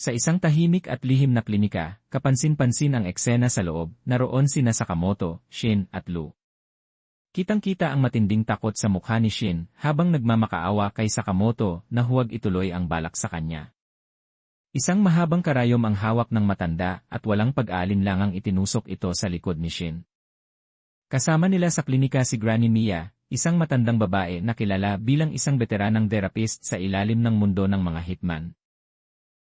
Sa isang tahimik at lihim na klinika, kapansin-pansin ang eksena sa loob, naroon sina Sakamoto, Shin at Lu. Kitang-kita ang matinding takot sa mukha ni Shin habang nagmamakaawa kay Sakamoto na huwag ituloy ang balak sa kanya. Isang mahabang karayom ang hawak ng matanda at walang pag-aalinlangang itinusok ito sa likod ni Shin. Kasama nila sa klinika si Granny Mia, isang matandang babae na kilala bilang isang veteranang therapist sa ilalim ng mundo ng mga hitman.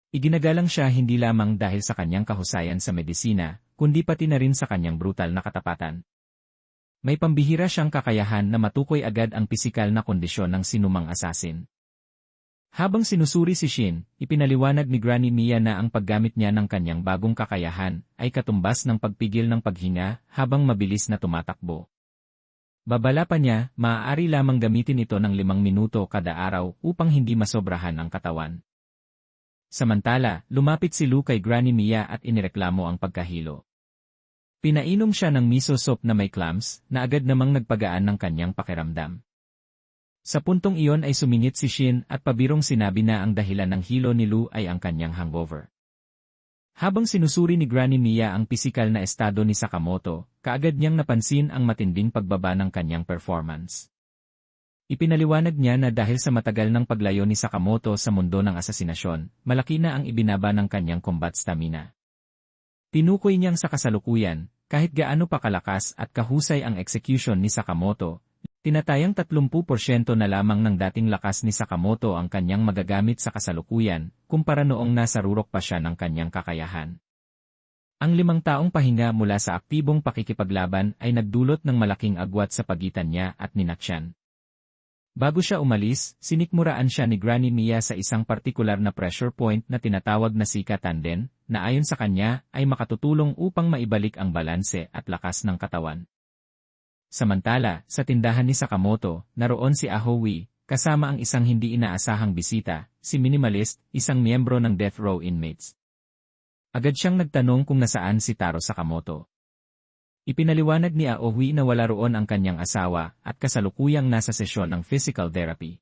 Iginagalang siya hindi lamang dahil sa kanyang kahusayan sa medisina, kundi pati na rin sa kanyang brutal na katapatan. May pambihira siyang kakayahan na matukoy agad ang pisikal na kondisyon ng sinumang asasin. Habang sinusuri si Shin, ipinaliwanag ni Granny Mia na ang paggamit niya ng kanyang bagong kakayahan ay katumbas ng pagpigil ng paghinga habang mabilis na tumatakbo. Babala pa niya, maaari lamang gamitin ito ng limang minuto kada araw upang hindi masobrahan ang katawan. Samantala, lumapit si Lu kay Granny Mia at inireklamo ang pagkahilo. Pinainom siya ng miso soup na may clams, na agad namang nagpagaan ng kanyang pakiramdam. Sa puntong iyon ay sumingit si Shin at pabirong sinabi na ang dahilan ng hilo ni Lu ay ang kanyang hangover. Habang sinusuri ni Granny Mia ang pisikal na estado ni Sakamoto, kaagad niyang napansin ang matinding pagbaba ng kanyang performance. Ipinaliwanag niya na dahil sa matagal ng paglayo ni Sakamoto sa mundo ng asasinasyon, malaki na ang ibinaba ng kanyang combat stamina. Tinukoy niyang sa kasalukuyan, kahit gaano pa kalakas at kahusay ang execution ni Sakamoto, tinatayang 30% na lamang ng dating lakas ni Sakamoto ang kanyang magagamit sa kasalukuyan, kumpara noong nasa rurok pa siya ng kanyang kakayahan. Ang limang taong pahinga mula sa aktibong pakikipaglaban ay nagdulot ng malaking agwat sa pagitan niya at ni. Bago siya umalis, sinikmuraan siya ni Granny Mia sa isang partikular na pressure point na tinatawag na Sika Tanden, na ayon sa kanya ay makatutulong upang maibalik ang balanse at lakas ng katawan. Samantala, sa tindahan ni Sakamoto, naroon si Ahowi, kasama ang isang hindi inaasahang bisita, si Minimalist, isang miyembro ng death row inmates. Agad siyang nagtanong kung nasaan si Taro Sakamoto. Ipinaliwanag ni Aohui na wala roon ang kanyang asawa at kasalukuyang nasa sesyon ng physical therapy.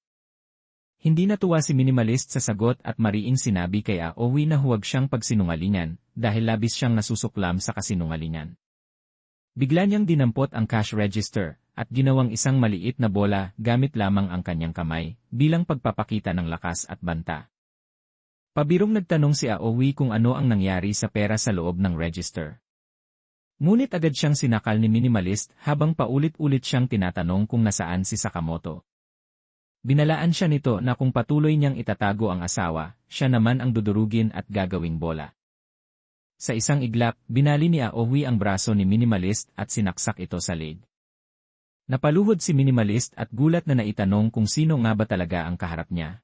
Hindi natuwa si Minimalist sa sagot at mariing sinabi kay Aohui na huwag siyang pagsinungalingan dahil labis siyang nasusuklam sa kasinungalingan. Bigla niyang dinampot ang cash register at ginawang isang maliit na bola gamit lamang ang kanyang kamay bilang pagpapakita ng lakas at banta. Pabirong nagtanong si Aowi kung ano ang nangyari sa pera sa loob ng register. Ngunit agad siyang sinakal ni Minimalist habang paulit-ulit siyang tinatanong kung nasaan si Sakamoto. Binalaan siya nito na kung patuloy niyang itatago ang asawa, siya naman ang dudurugin at gagawing bola. Sa isang iglap, binali ni Aohui ang braso ni Minimalist at sinaksak ito sa leg. Napaluhod si Minimalist at gulat na naitanong kung sino nga ba talaga ang kaharap niya.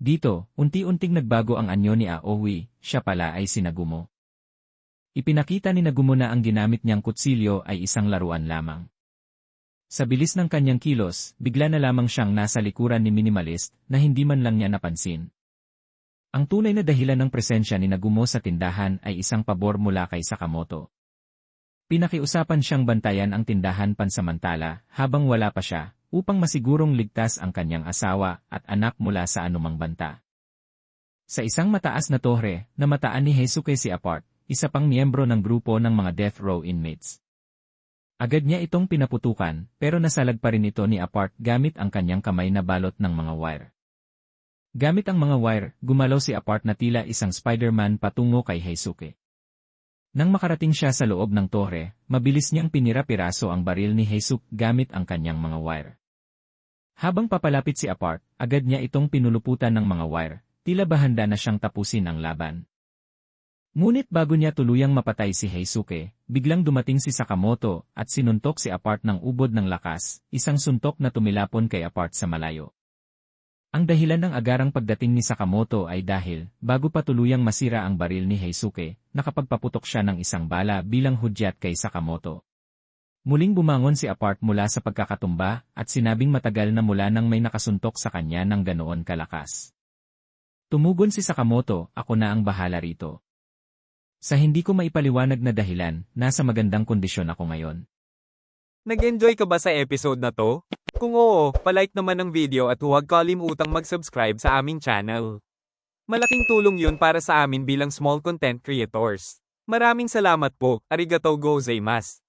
Dito, unti-unting nagbago ang anyo ni Aohui, siya pala ay sinagumo. Ipinakita ni Nagumo na ang ginamit niyang kutsilyo ay isang laruan lamang. Sa bilis ng kanyang kilos, bigla na lamang siyang nasa likuran ni Minimalist na hindi man lang niya napansin. Ang tunay na dahilan ng presensya ni Nagumo sa tindahan ay isang pabor mula kay Sakamoto. Pinakiusapan siyang bantayan ang tindahan pansamantala habang wala pa siya upang masigurong ligtas ang kanyang asawa at anak mula sa anumang banta. Sa isang mataas na torre, namataan ni Heisuke si Apart, isa pang miyembro ng grupo ng mga death row inmates. Agad niya itong pinaputukan, pero nasalag pa rin ito ni Apart gamit ang kanyang kamay na balot ng mga wire. Gamit ang mga wire, gumalaw si Apart na tila isang Spider-Man patungo kay Heisuke. Nang makarating siya sa loob ng torre, mabilis niyang pinira-piraso ang baril ni Heisuke gamit ang kanyang mga wire. Habang papalapit si Apart, agad niya itong pinuluputan ng mga wire, tila bahanda na siyang tapusin ang laban. Ngunit bago niya tuluyang mapatay si Heisuke, biglang dumating si Sakamoto at sinuntok si Apart ng ubod ng lakas, isang suntok na tumilapon kay Apart sa malayo. Ang dahilan ng agarang pagdating ni Sakamoto ay dahil, bago pa tuluyang masira ang baril ni Heisuke, nakapagpaputok siya ng isang bala bilang hudyat kay Sakamoto. Muling bumangon si Apart mula sa pagkakatumba at sinabing matagal na mula nang may nakasuntok sa kanya ng ganoon kalakas. Tumugon si Sakamoto, ako na ang bahala rito. Sa hindi ko maipaliwanag na dahilan, nasa magandang kondisyon ako ngayon. Nag-enjoy ka ba sa episode na to? Kung oo, palike naman ang video at huwag kalimutang mag-subscribe sa aming channel. Malaking tulong yun para sa amin bilang small content creators. Maraming salamat po, arigato gozaimasu.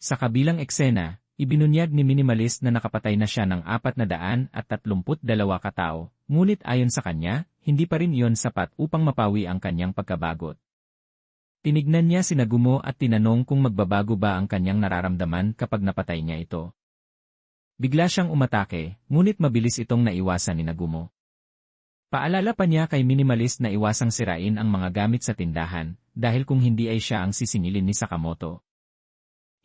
Sa kabilang eksena, ibinunyag ni Minimalist na nakapatay na siya ng 432 katao, ngunit ayon sa kanya, hindi pa rin iyon sapat upang mapawi ang kanyang pagkabagot. Tinignan niya si Nagumo at tinanong kung magbabago ba ang kanyang nararamdaman kapag napatay niya ito. Bigla siyang umatake, ngunit mabilis itong naiwasan ni Nagumo. Paalala pa niya kay Minimalist na iwasang sirain ang mga gamit sa tindahan, dahil kung hindi ay siya ang sisingilin ni Sakamoto.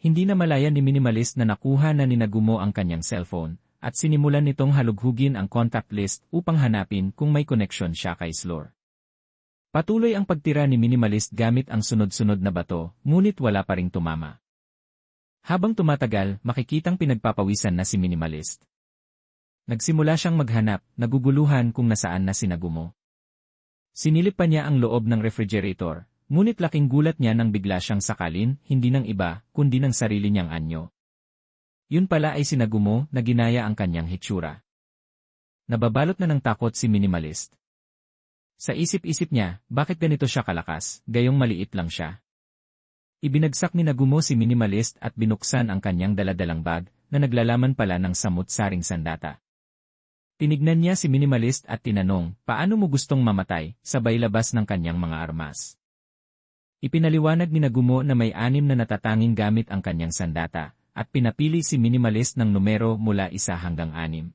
Hindi na malaya ni Minimalist na nakuha na ni Nagumo ang kanyang cellphone, at sinimulan nitong halughugin ang contact list upang hanapin kung may connection siya kay Slor. Patuloy ang pagtira ni Minimalist gamit ang sunod-sunod na bato, ngunit wala pa ring tumama. Habang tumatagal, makikitang pinagpapawisan na si Minimalist. Nagsimula siyang maghanap, naguguluhan kung nasaan na sinagumo. Sinilip pa niya ang loob ng refrigerator, ngunit laking gulat niya nang bigla siyang sakalin, hindi ng iba, kundi ng sarili niyang anyo. Yun pala ay sinagumo na ginaya ang kanyang hitsura. Nababalot na ng takot si minimalist. Sa isip-isip niya, bakit ganito siya kalakas, gayong maliit lang siya. Ibinagsak ni Nagumo si minimalist at binuksan ang kanyang daladalang bag, na naglalaman pala ng samut-saring sandata. Tinignan niya si minimalist at tinanong, paano mo gustong mamatay, sabay labas ng kanyang mga armas. Ipinaliwanag ni Nagumo na may anim na natatanging gamit ang kanyang sandata, at pinapili si minimalist ng numero mula isa hanggang anim.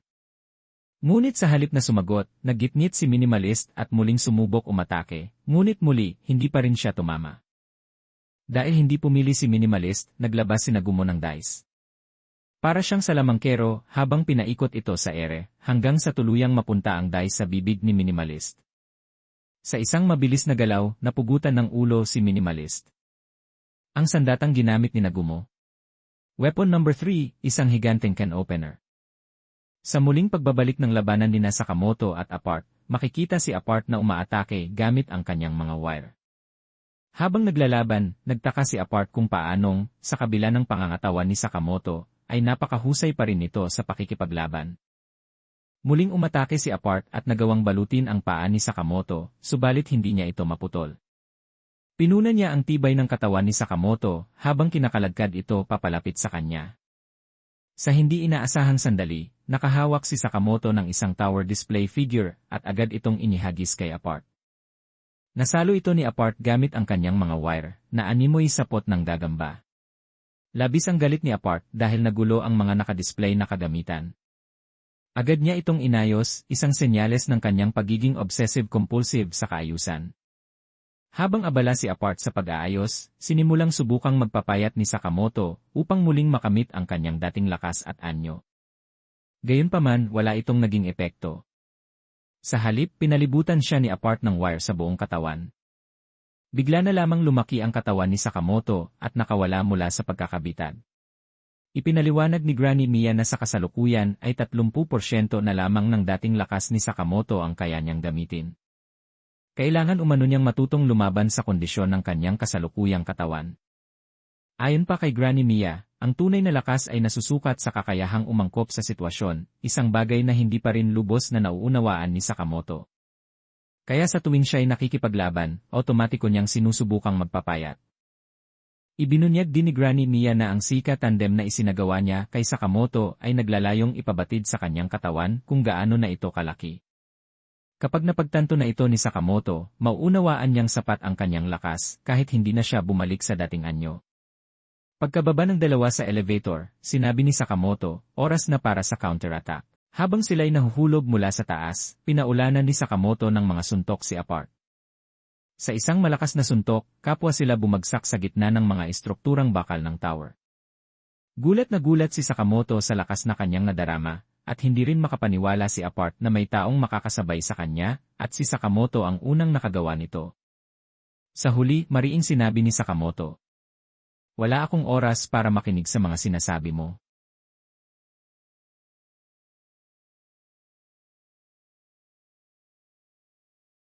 Ngunit sa halip na sumagot, naggitngit si minimalist at muling sumubok umatake, ngunit muli, hindi pa rin siya tumama. Dahil hindi pumili si minimalist, naglabas si Nagumo ng dice. Para siyang salamangkero habang pinaikot ito sa ere, hanggang sa tuluyang mapunta ang dice sa bibig ni Minimalist. Sa isang mabilis na galaw, napugutan ng ulo si Minimalist. Ang sandatang ginamit ni Nagumo. Weapon number 3, isang higanteng can opener. Sa muling pagbabalik ng labanan ni Sakamoto at Apart, makikita si Apart na umaatake gamit ang kanyang mga wire. Habang naglalaban, nagtaka si Apart kung paanong, sa kabila ng pangangatawan ni Sakamoto, ay napakahusay pa rin ito sa pakikipaglaban. Muling umatake si Apart at nagawang balutin ang paa ni Sakamoto, subalit hindi niya ito maputol. Pinuna niya ang tibay ng katawan ni Sakamoto habang kinakaladkad ito papalapit sa kanya. Sa hindi inaasahang sandali, nakahawak si Sakamoto ng isang tower display figure at agad itong inihagis kay Apart. Nasalo ito ni Apart gamit ang kanyang mga wire, na animoy sapot ng gagamba. Labis ang galit ni Apart dahil nagulo ang mga nakadisplay na kagamitan. Agad niya itong inayos, isang senyales ng kanyang pagiging obsessive-compulsive sa kaayusan. Habang abala si Apart sa pag-aayos, sinimulang subukang magpapayat ni Sakamoto upang muling makamit ang kanyang dating lakas at anyo. Gayunpaman, wala itong naging epekto. Sa halip, pinalibutan siya ni Apart ng wire sa buong katawan. Bigla na lamang lumaki ang katawan ni Sakamoto at nakawala mula sa pagkakabitan. Ipinaliwanag ni Granny Mia na sa kasalukuyan ay 30% na lamang ng dating lakas ni Sakamoto ang kaya niyang gamitin. Kailangan umano niyang matutong lumaban sa kondisyon ng kanyang kasalukuyang katawan. Ayon pa kay Granny Mia, ang tunay na lakas ay nasusukat sa kakayahang umangkop sa sitwasyon, isang bagay na hindi pa rin lubos na nauunawaan ni Sakamoto. Kaya sa tuwing siya ay nakikipaglaban, automatiko niyang sinusubukang magpapayat. Ibinunyag din ni Granny Mia na ang sika tandem na isinagawa niya kay Sakamoto ay naglalayong ipabatid sa kanyang katawan kung gaano na ito kalaki. Kapag napagtanto na ito ni Sakamoto, mauunawaan niyang sapat ang kanyang lakas kahit hindi na siya bumalik sa dating anyo. Pagkababa ng dalawa sa elevator, sinabi ni Sakamoto, oras na para sa counterattack. Habang sila'y nahuhulog mula sa taas, pinaulanan ni Sakamoto ng mga suntok si Apart. Sa isang malakas na suntok, kapwa sila bumagsak sa gitna ng mga estrukturang bakal ng tower. Gulat na gulat si Sakamoto sa lakas na kanyang nadarama, at hindi rin makapaniwala si Apart na may taong makakasabay sa kanya, at si Sakamoto ang unang nakagawa nito. Sa huli, mariing sinabi ni Sakamoto. Wala akong oras para makinig sa mga sinasabi mo.